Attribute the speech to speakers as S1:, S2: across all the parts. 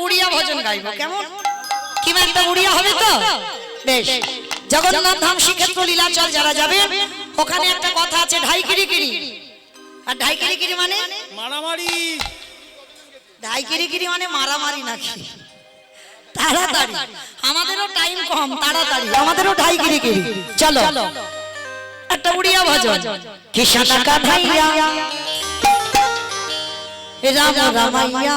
S1: উড়িয়া ভজন গাইবো কেমন? কি একটা উড়িয়া হবে তো? বেশ। জগন্নাথ ধাম শ্রীক্ষেত্র লীলাচল যারা যাবে ওখানে একটা কথা আছে ঢাই কিরি কিরি আর ঢাই কিরি কিরি মানে?
S2: মারামারি।
S1: ঢাই কিরি কিরি মানে মারামারি নাকি? তাড়াতাড়ি। আমাদেরও টাইম কম তাড়াতাড়ি। আমাদেরও ঢাই কিরি কিরি চলো। একটা উড়িয়া ভজন। কৃষ্ণ কাঁধাইয়া রাম রামাইয়া।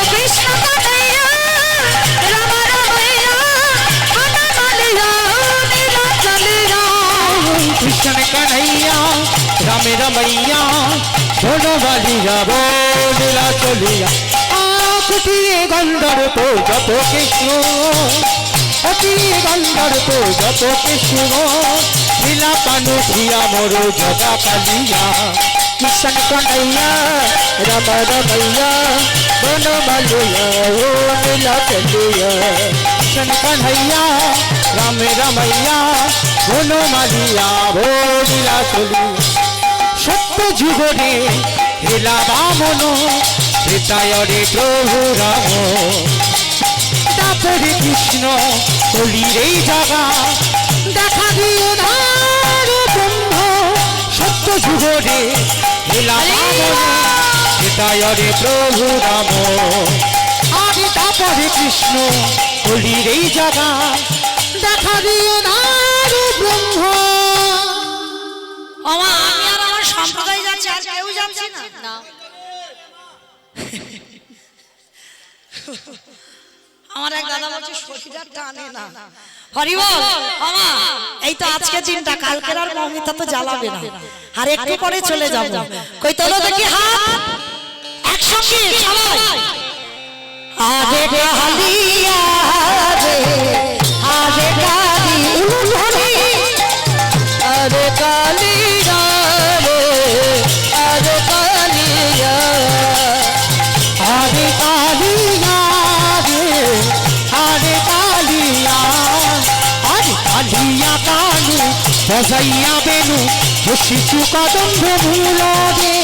S2: कृष्ण कन्हैया, राम रमैया बोलो बलिया बोला चलिया। आखिए गंदर तो जतो कृष्ण, अति गंदर तो जतो कृष्ण, मिला पानु प्रिया मोर जगा कलिया। कृष्ण कन्हैया, राम रमैया, बोलो बलिया ओ मिला चलिया। कृष्ण कन्हैया राम रमैया गुनो मारिया भोलिया चली সত্য জীবনে হেলা বামন হৃদয়রে প্রভু রাম। তাপরে কৃষ্ণ কলির এই জাগা, দেখা দিয়ে ব্রহ্ম। সত্য যুগরে হেলা বামন হৃদয়রে প্রভু রাম। আমি তাপরে কৃষ্ণ কলির এই জাগা দেখা দিও ধার ব্রহ্ম।
S1: আমি আর আমার সম্প্রদায় যাচ্ছে আর কেউ যাচ্ছে না? আমার এক দাদা বলছে শরীর আর টানে না। হরিবল আমা এই তো আজকে চিন্তা কালকের আর মমিতা তো জ্বালাবে না। আর একটু পরে চলে যাব। কই তোলো দেখি হাত। একসঙ্গে সবাই। আরে
S2: বজাইয়া বেনু, বসিছু কদম্ভ মূল রে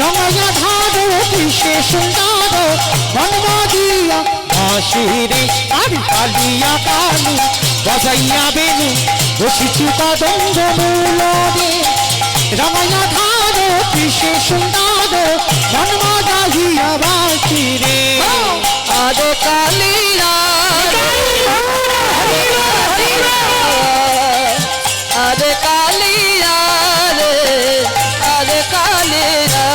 S2: রঙয়া ধার কৃষে সুন্দর, বনমাদিয়া বাসি রে আরে কালিয়া কালু বজাইয়া বেনু, বসিছু কদম্ভ মূল রে রঙয়া ধার কৃষে
S1: কালিয়া রে আরে কালিয়া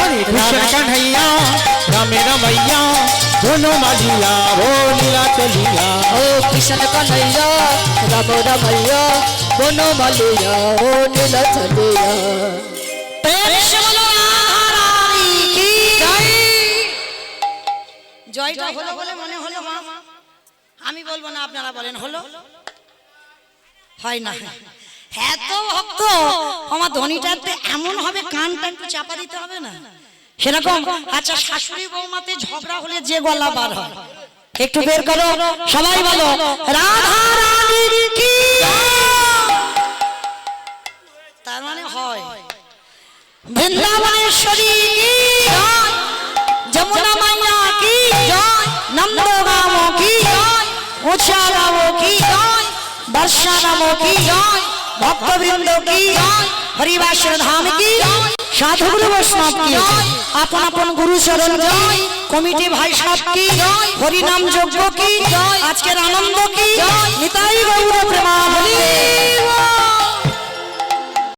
S2: अरे कृष्ण कन्हैया राम रमैया दोनों मालिया वो लीला चलिया
S1: ও কৃষ্ণ কানাইয়া রাম রামাইয়া বন মালিয়া ও নীল চলিয়া জয়টা হলো বলে মনে হলো মা আমি বলবো না আপনারা বলেন হলো হয় না এত ভক্ত, আমার ধনীটাতে এমন হবে কানটা একটু চাপা দিতে হবে না? সেরকম আচ্ছা শাশুড়ি বৌমাতে ঝগড়া হলে যে গলা বার হয়? একটু বের করো, সবাই বলো, রাধা রানীর কি? তার মানে হয়। বৃন্দাবনেশ্বরী কি? যমুনা মাইয়া কি? নন্দগাম কি? জয় কি? জয় বর্ষারাম কি? জয় ভক্তবৃন্দ কি হরিবাসর ধাম কি সাধুগুরু বৈষ্ণব কি আপন আপন গুরু চরণ জয়? কমিটি ভাই সব কি হরিনাম যজ্ঞ কি আজকের আনন্দ কি নিতাই গৌর প্রেমাবলী।